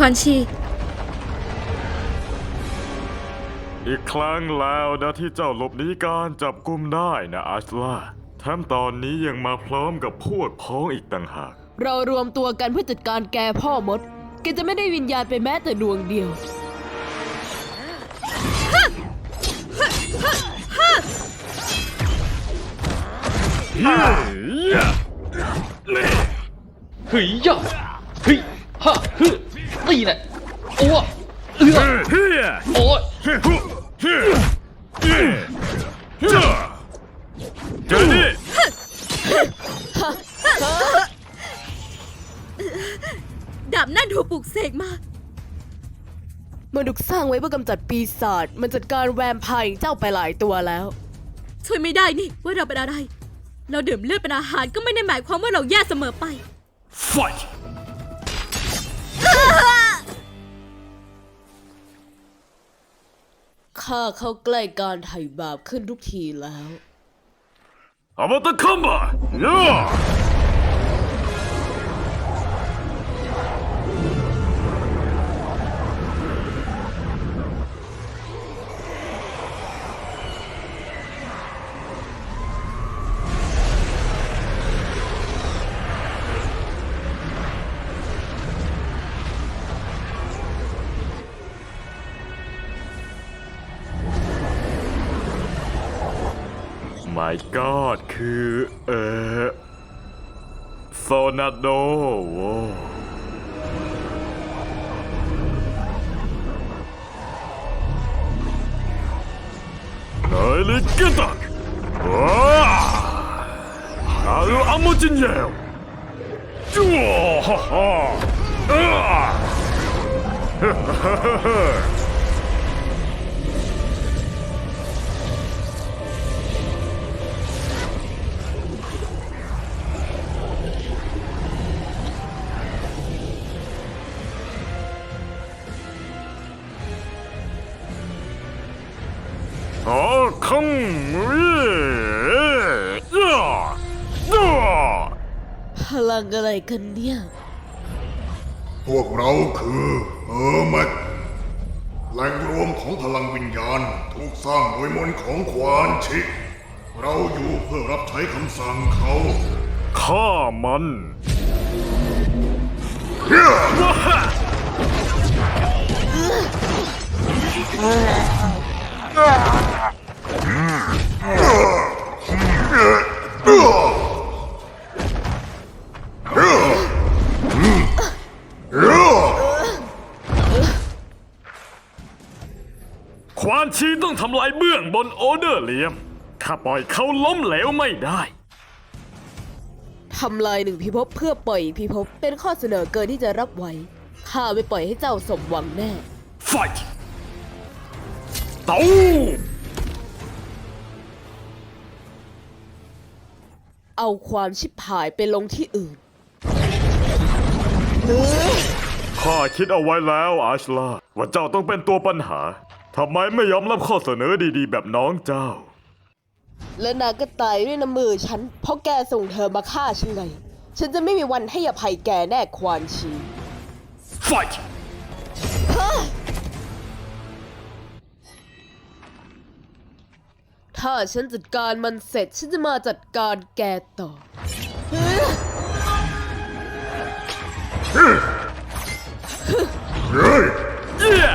ควานชี อีกครั้งแล้วนะที่เจ้าหลบหนีการจับกุมได้นะอัชลาแถมตอนนี้ยังมาพร้อมกับพวกพ้องอีกต่างหาก เรารวมตัวกันเพื่อจัดการแกพ่อมด แกจะไม่ได้วิญญาณไปแม้แต่ดวงเดียว เฮ้ยย่าเฮ้ยฮ่าฮึ ตีน่ะโอ้เอือโอ้เฮ้ยเฮ้ยเฮ้ยเฮ้ยเจ้าเจอนี่ดาบนั่นถูกปลุกเสกมา มันถูกสร้างไว้เพื่อกำจัดปีศาจ มันจัดการแวมไพร์อย่างเจ้าไปหลายตัวแล้ว ช่วยไม่ได้นี่ว่าเราเป็นอะไร เราดื่มเลือดเป็นอาหารก็ไม่ได้หมายความว่าเราแย่เสมอไป fight ข้าเข้าใกล้การไถ่บาปขึ้นทุกทีแล้วอามาต My God คือ เออโซนาโดโว้นายลิกเกตักว้าอาลูอามุจินเยวจัวฮ่าฮ่าฮ่าฮ่าฮ่า คังวิย่าย่าพลังอะไรกันเนี่ย พวกเราคือเออร์แมทแหล่งรวมของพลังวิญญาณถูกสร้างโดยมนต์ของควานชิ เราอยู่เพื่อรับใช้คำสั่งเขาฆ่ามันเฮ้ย ทำลายเบื้องบนโอเดอร์เลียม ถ้าปล่อยเขาล้มเหลวไม่ได้ ทำลายหนึ่งพิภพเพื่อปล่อยอีกพิภพเป็นข้อเสนอเกินที่จะรับไหวข้าไม่ปล่อยให้เจ้าสมหวังแน่ fight ตูเอาความชิบหายไปลงที่อื่น ข้าคิดเอาไว้แล้วอาชลาว่าเจ้าต้องเป็นตัวปัญหา ทำไมไม่ยอมรับข้อเสนอดีๆ แบบน้องเจ้า และนางก็ตายด้วยน้ำมือฉัน เพราะแกส่งเธอมาฆ่าฉันไงฉันจะไม่มีวันให้อภัยแกแน่ควานชี fight ถ้าฉันจัดการมันเสร็จ ฉันจะมาจัดการแกต่อ เฮ้ยเย้เฮ้ย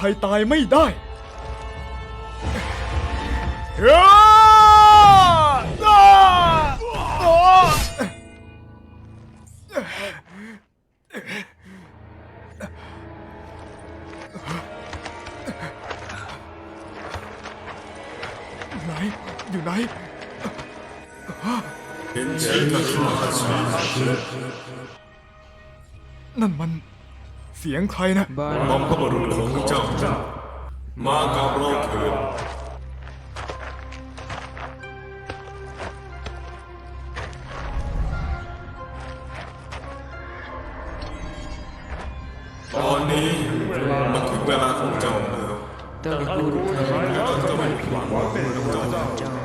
ให้ใครตายไม่ได้ สียงใครนะบอมพระบุรุษของเจ้า มากับเราเถิดตอนนี้มันถึงเวลาของเจ้าแล้วเจ้าจะไม่ผิดหวังว่าเป็นเจ้า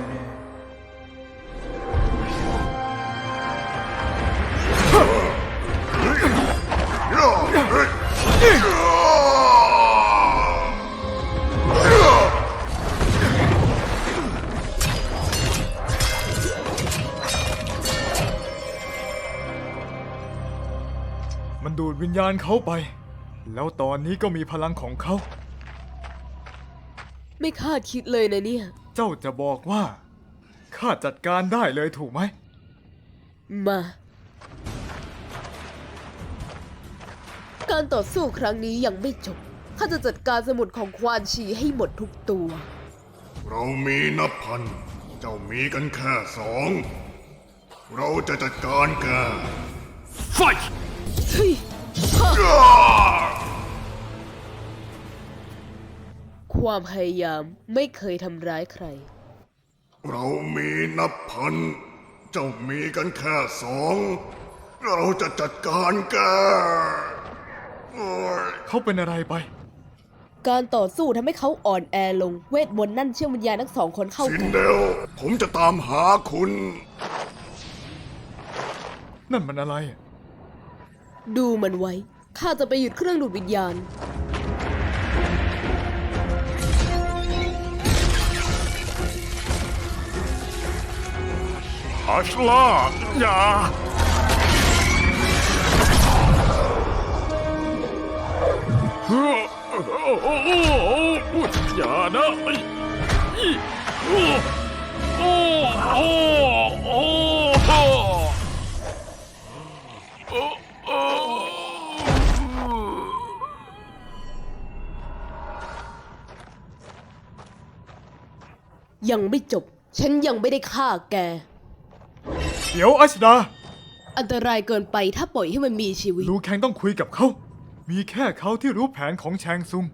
ดูดวิญญาณเขาไป แล้วตอนนี้ก็มีพลังของเขา ไม่คาดคิดเลยนะเนี่ย เจ้าจะบอกว่าข้าจัดการได้เลยถูกไหม มา การต่อสู้ครั้งนี้ยังไม่จบ ข้าจะจัดการสมุดของควานชีให้หมดทุกตัว เรามีนับพัน เจ้ามีกันแค่สอง เราจะจัดการแกไฟ เฮ้ย ความพยายามไม่เคยทำร้ายใคร เรามีนับพัน เจ้ามีกันแค่สอง เราจะจัดการแกโอ้ยเขาเป็นอะไรไป การต่อสู้ทำให้เขาอ่อนแอลง เวทมนต์นั่นเชื่อมวิญญาณทั้งสองคนเข้าซินกัน เดลผมจะตามหาคุณ นั่นมันอะไร ดูมันไว้ ข้าจะไปหยุดเครื่องดูดวิญญาณ อัชลาอย่าอโอ้โอ้โอ้โอ้อย่านะโอ้โอ้ ยังไม่จบ ฉันยังไม่ได้ฆ่าแก เดี๋ยวอัชดา อันตรายเกินไปถ้าปล่อยให้มันมีชีวิต ลูแคงต้องคุยกับเขา มีแค่เขาที่รู้แผนของแชงซุง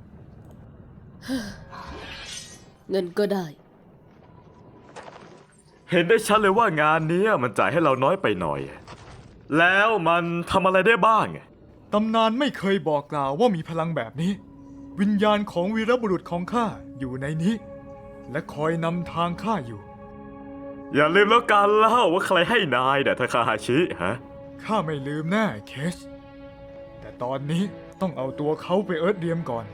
เงินก็ได้ เห็นได้ชัดเลยว่างานนี้มันจ่ายให้เราน้อยไปหน่อย แล้วมันทำอะไรได้บ้าง ตำนานไม่เคยบอกกล่าวว่ามีพลังแบบนี้ วิญญาณของวีรบุรุษของข้าอยู่ในนี้ และคอยนำทางข้าอยู่ อย่าลืมแล้วกันเล่าว่าใครให้นายเด่ะทาคาฮาชิฮะ ข้าไม่ลืมแน่เคชแต่ตอนนี้ต้องเอาตัวเขาไปเอิร์ธเรียมก่อน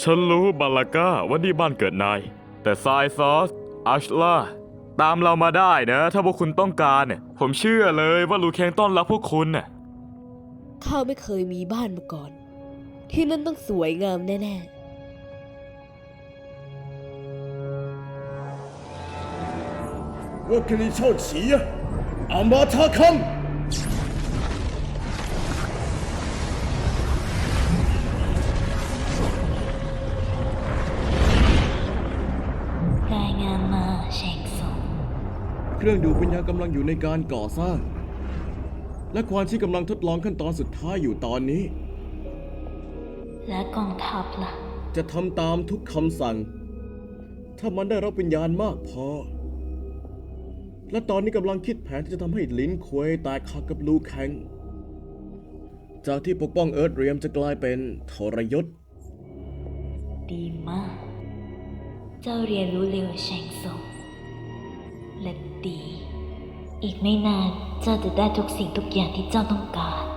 ฉันรู้บาลาก้าว่านี่บ้านเกิดนาย แต่ทรายซอสอัชลาตามเรามาได้นะ ถ้าพวกคุณต้องการเนี่ยผมเชื่อเลยว่าลูเคนต้อนรับพวกคุณน่ะ ข้าไม่เคยมีบ้านมาก่อน ที่นั่นต้องสวยงามแน่ 我跟你凑齐呀！阿玛塔康。 รายงานมาเชงซง เครื่องดูดวิญญาณกำลังอยู่ในการก่อสร้าง และควานที่กำลังทดลองขั้นตอนสุดท้ายอยู่ตอนนี้ และกองทัพล่ะ จะทำตามทุกคำสั่ง ถ้ามันได้รับวิญญาณมากพอ และตอนนี้กำลังคิดแผนที่จะทำให้ลินควยตายคากับลูแข็งจากที่ปกป้องเอิร์ธเรียมจะกลายเป็นทรยศ ดีมาก เจ้าเรียนรู้เร็วเชงซงและดี อีกไม่นานเจ้าจะได้ทุกสิ่งทุกอย่างที่เจ้าต้องการ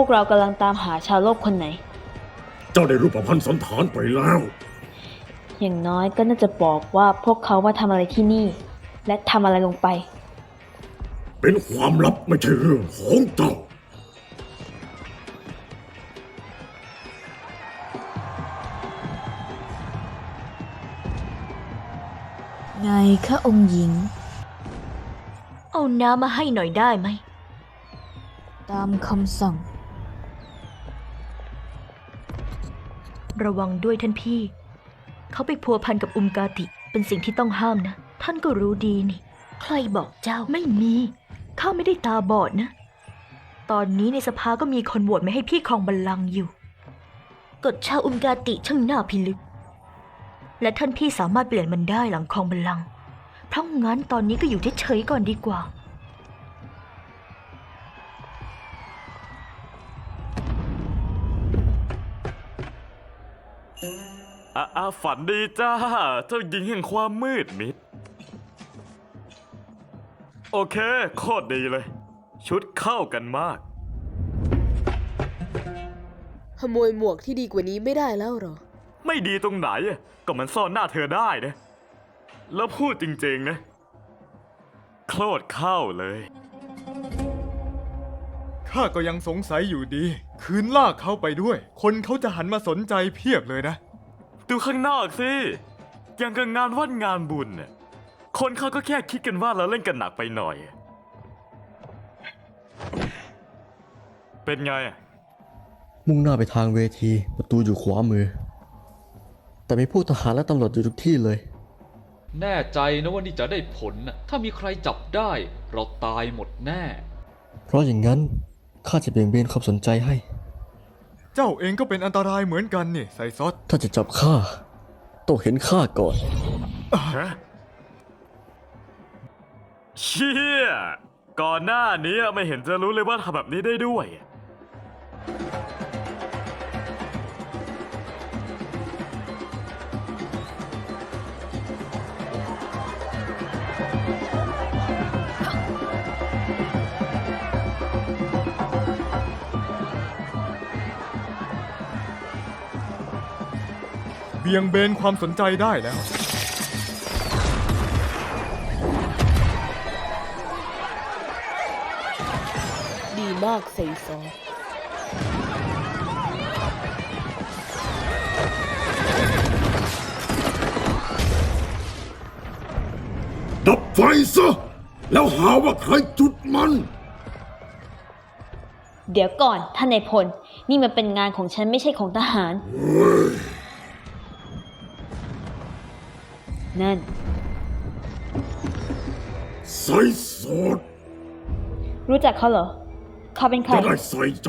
วกเรากำลังตามหาชาวโลกคนไหน เจ้าได้รูปพันธ์สันฐานไปแล้ว อย่างน้อยก็น่าจะบอกว่าพวกเขามาทำอะไรที่นี่ และทำอะไรลงไป เป็นความลับไม่ใช่เรื่องของเจ้า ไงคะองค์หญิง เอาน้ำมาให้หน่อยได้ไหม ตามคำสั่ง ระวังด้วยท่านพี่ เขาไปพัวพันกับอุมกาติ เป็นสิ่งที่ต้องห้ามนะ ท่านก็รู้ดีนี่ ใครบอกเจ้าไม่มี ข้าไม่ได้ตาบอดนะ ตอนนี้ในสภาก็มีคนโหวตไม่ให้พี่ครองบัลลังก์อยู่ กฎชาวอุมกาติช่างน่าพิลึก และท่านพี่สามารถเปลี่ยนมันได้หลังครองบัลลังก์เพราะงั้นตอนนี้ก็อยู่เฉยๆก่อนดีกว่า อะอะฝันดีจ้า เจ้าหญิงแห่งความมืดมิด โอเค โคตรดีเลย ชุดเข้ากันมาก ขโมยหมวกที่ดีกว่านี้ไม่ได้แล้วเหรอ ไม่ดีตรงไหนอะก็มันซ่อนหน้าเธอได้นะ แล้วพูดจริงๆนะ โคตรเข้าเลย ข้าก็ยังสงสัยอยู่ดี คืนลากเขาไปด้วย คนเขาจะหันมาสนใจเพียบเลยนะ ดูข้างนอกสิยังกับงานวัดงานบุญน่ะคนเขาก็แค่คิดกันว่าเราเล่นกันหนักไปหน่อย เป็นไงอะมุ่งหน้าไปทางเวทีประตูอยู่ขวามือ แต่มีพวกทหารและตำรวจอยู่ทุกที่เลย แน่ใจนะว่านี่จะได้ผลน่ะถ้ามีใครจับได้ เราตายหมดแน่ เพราะอย่างนั้นข้าจะเบี่ยงเบนความสนใจให้ เจ้าเองก็เป็นอันตรายเหมือนกันนี่ไซซอสถ้าจะจับข้าต้องเห็นข้าก่อน ฮะเชี่ยก่อนหน้านี้ไม่เห็นจะรู้เลยว่าทำแบบนี้ได้ด้วย บี่ยงเบนความสนใจได้แล้ว ดีมากไซซอสดับไฟซะ แล้วหาว่าใครจุดมัน เดี๋ยวก่อนท่านนายพล นี่มันเป็นงานของฉันไม่ใช่ของทหาร นั่น ใส่สดรู้จักเขาเหรอ เขาเป็นใคร จะได้ใส่ใจ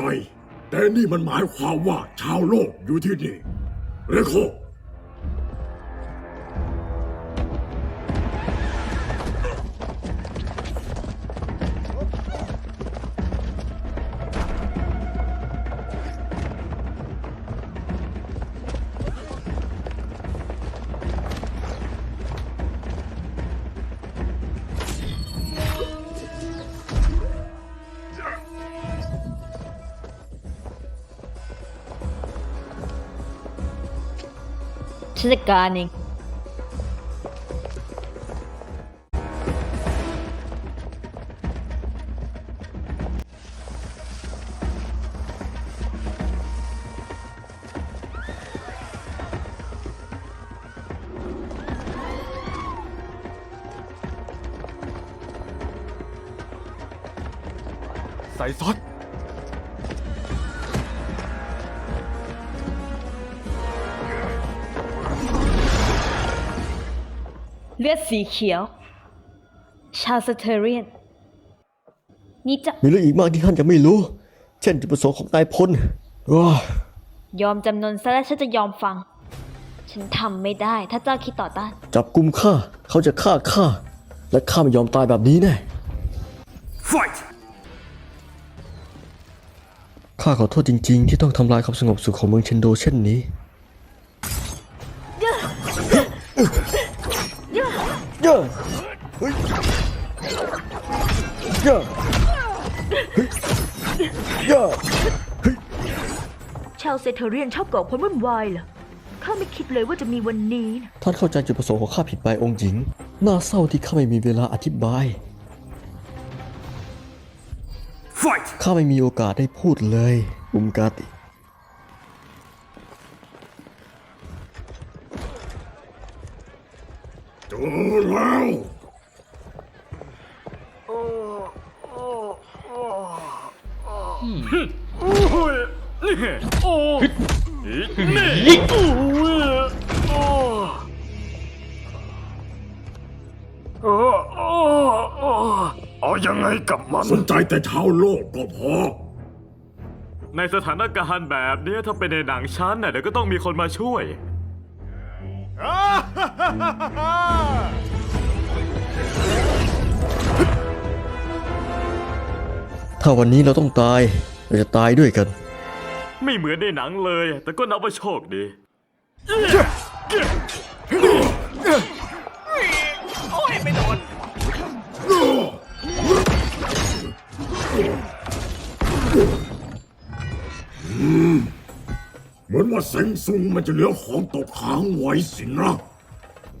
แต่นี่มันหมายความว่าชาวโลกอยู่ที่นี่เรโค ฉันจัดการเองไซซอส เลือดสีเขียว ชาสเทเรียน นี่จะมีเรื่องอีกมากที่ท่านยังไม่รู้ เช่นจุดประสงค์ของนายพลว้ายอมจำนนซะแล้วฉันจะยอมฟัง ฉันทำไม่ได้ถ้าเจ้าคิดต่อต้าน จับกุมข้าเขาจะฆ่าข้าและข้าไม่ยอมตายแบบนี้แน่ Fight ข้าขอโทษจริง ๆ ที่ต้องทำลายความสงบสุขของเมืองเชนโดเช่นนี้ เฮ้ยเย่เฮ้ยเย่เฮ้ยชาวเซเทเรียนชอบก่อความวุ่นวายเหรอข้าไม่คิดเลยว่าจะมีวันนี้นะท่านเข้าใจจุดประสงค์ของข้าผิดไปองค์หญิง น่าเศร้าที่ข้าไม่มีเวลาอธิบาย Fight! ข้าไม่มีโอกาสได้พูดเลยอุมกาติเจอแล้ว โอ้นี่ยิงโอ้ยโอ้โอ้โอ้โอ้เอายังไงกับมัน สนใจแต่ชาวโลกก็พอ ในสถานการณ์แบบนี้ถ้าเป็นในหนังชั้นน่ะเดี๋ยวก็ต้องมีคนมาช่วยถ้าวันนี้เราต้องตาย เราจะตายด้วยกัน ไม่เหมือนในหนังเลย แต่ก็นับว่าโชคดีเหมือนว่าเซ็งซุงมันจะเหลือของตกค้างไว้สินะ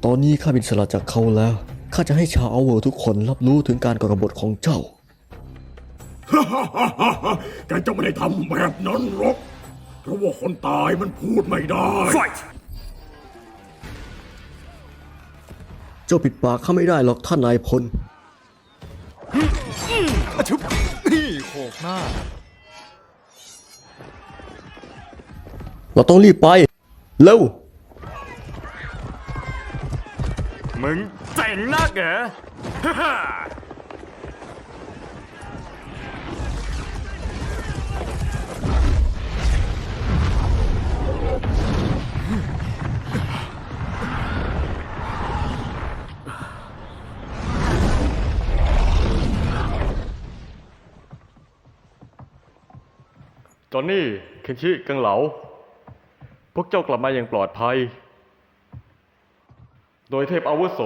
ตอนนี้ข้าบินสละจากเขาแล้ว ข้าจะให้ชาวเอาเวอร์ทุกคนรับรู้ถึงการก่อกบฏของเจ้า แกจะไม่ได้ทำแบบนั้นหรอกเพ ราะว่าคนตายมันพูดไม่ได้ Fight! เจ้าปิดปากข้าไม่ได้หรอกท่านนายพล อะชุบนี่โขกหน้า เราต้องรีบไป เร็ว มึงเจ๋งนักเหรอฮ่าฮ่า อนนี่เคนชิกังเหลา พวกเจ้ากลับมาอย่างปลอดภัย โดยเทพอาวุโส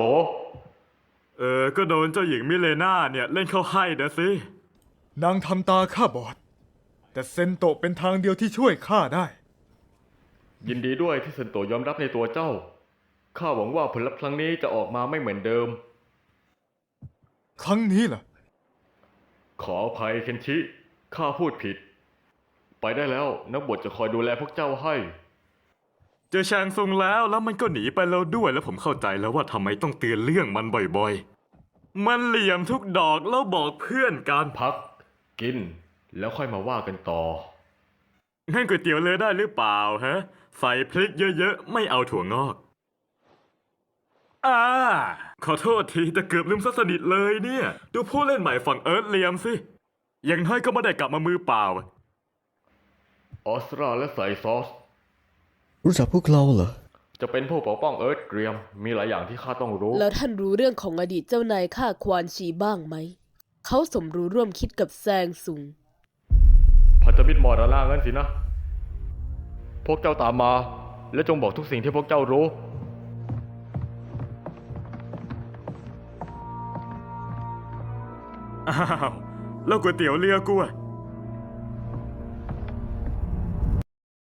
เออ ก็โดนเจ้าหญิงมิเลนาเนี่ยเล่นเข้าให้นะสิ นางทำตาข้าบอด แต่เซนโตะเป็นทางเดียวที่ช่วยข้าได้ ยินดีด้วยที่เซนโตยอมรับในตัวเจ้า ข้าหวังว่าผลลัพธ์ครั้งนี้จะออกมาไม่เหมือนเดิม ครั้งนี้ล่ะ ขออภัยเคนชิ ข้าพูดผิด ไปได้แล้วนักบวชจะคอยดูแลพวกเจ้าให้ เจอชางซุงแล้วแล้วมันก็หนีไปแล้วด้วยแล้วผมเข้าใจแล้วว่าทำไมต้องเตือนเรื่องมันบ่อยๆ มันเหลี่ยมทุกดอกแล้วบอกเพื่อนกันพัก กิน แล้วค่อยมาว่ากันต่อ งั้นก๋วยเตี๋ยวเลยได้หรือเปล่าฮะ ใส่พริกเยอะๆ ไม่เอาถั่วงอก อ่า ขอโทษทีแต่เกือบลืมซะสนิทเลยเนี่ย ดูผู้เล่นใหม่ฝั่งเอิร์ธเลียมสิ อย่างน้อยก็ไม่ได้กลับมามือเปล่า ออสตราและใส่ซอสรู้จักพวกเราเหรอ จะเป็นผู้ปกป้องเอิร์ธเกรียม มีหลายอย่างที่ข้าต้องรู้ แล้วท่านรู้เรื่องของอดีตเจ้านายข้าควานชีบ้างไหม เขาสมรู้ร่วมคิดกับแซงซุง พันธมิตรมอราล่างั้นสินะ พวกเจ้าตามมา และจงบอกทุกสิ่งที่พวกเจ้ารู้ อ้าว แล้วก๋วยเตี๋ยวเรือกูอะ